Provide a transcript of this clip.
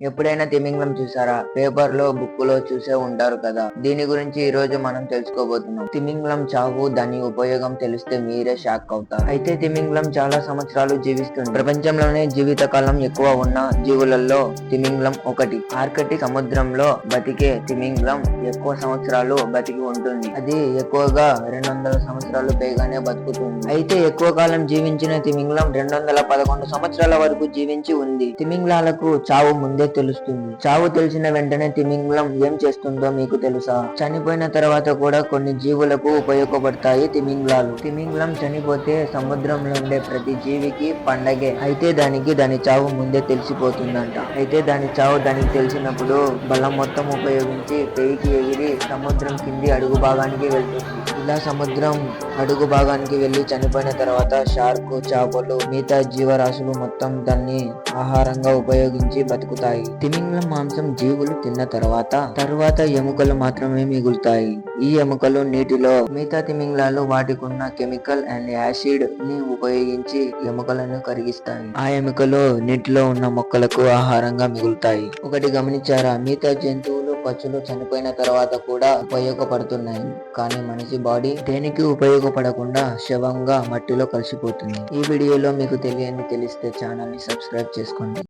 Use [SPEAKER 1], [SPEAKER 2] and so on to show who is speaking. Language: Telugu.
[SPEAKER 1] ఎప్పుడైనా తిమింగలం చూసారా? పేపర్లో బుక్లో చూసే ఉంటారు కదా. దీని గురించి ఈ రోజు మనం తెలుసుకోబోతున్నాం. తిమింగలం చావు దాని ఉపయోగం తెలిస్తే మీరే షాక్ అవుతారు. అయితే తిమింగలం చాలా సంవత్సరాలు జీవిస్తుంది. ప్రపంచంలోనే జీవిత కాలం ఎక్కువ ఉన్న జీవులలో తిమింగలం ఒకటి. ఆర్కటిక్ సముద్రంలో బతికే తిమింగలం ఎక్కువ సంవత్సరాలు బతికి ఉంటుంది. అది ఎక్కువగా రెండు వందల సంవత్సరాలు పైగానే బతుకుతుంది. అయితే ఎక్కువ కాలం జీవించిన తిమింగలం రెండు వందల పదకొండు సంవత్సరాల వరకు జీవించి ఉంది. తిమింగలాలకు చావు ముందే తెలుస్తుంది. చావు తెలిసిన వెంటనే తిమింగలం ఏం చేస్తుందో మీకు తెలుసా? చనిపోయిన తర్వాత కూడా కొన్ని జీవులకు ఉపయోగపడతాయి తిమింగలాలు. తిమింగలం చనిపోతే సముద్రంలో ఉండే ప్రతి జీవికి పండగే. అయితే దానికి దాని చావు ముందే తెలిసిపోతుందంట. అయితే దాని చావు దానికి తెలిసినప్పుడు బలం మొత్తం ఉపయోగించి పెయికి ఎగిరి సముద్రం కింది అడుగు భాగానికి వెళ్తుంది. ఇలా సముద్రం అడుగు భాగానికి వెళ్ళి చనిపోయిన తర్వాత షార్క్ చేపలు మిగతా జీవరాశులు మొత్తం దాన్ని ఆహారంగా ఉపయోగించి బతుకుతాయి. తిమింగలం మాంసం జీవులు తిన్న తర్వాత తరువాత ఎముకలు మాత్రమే మిగులుతాయి. ఈ ఎముకలు నీటిలో మిగతా తిమింగలాలు వాటికున్న కెమికల్ అండ్ యాసిడ్ని ఉపయోగించి ఎముకలను కరిగిస్తాయి. ఆ ఎముకలు నీటిలో ఉన్న మొక్కలకు ఆహారంగా మిగులుతాయి. ఒకటి గమనించారా? మిగతా జంతువులు పచ్చులు చనిపోయిన తర్వాత కూడా ఉపయోగపడుతున్నాయి. కానీ మనిషి బాడీ దేనికి ఉపయోగపడకుండా శవంగా మట్టిలో కలిసిపోతుంది. ఈ వీడియోలో మీకు తెలియని తెలిస్తే ఛానల్ని సబ్స్క్రైబ్ చేసుకోండి.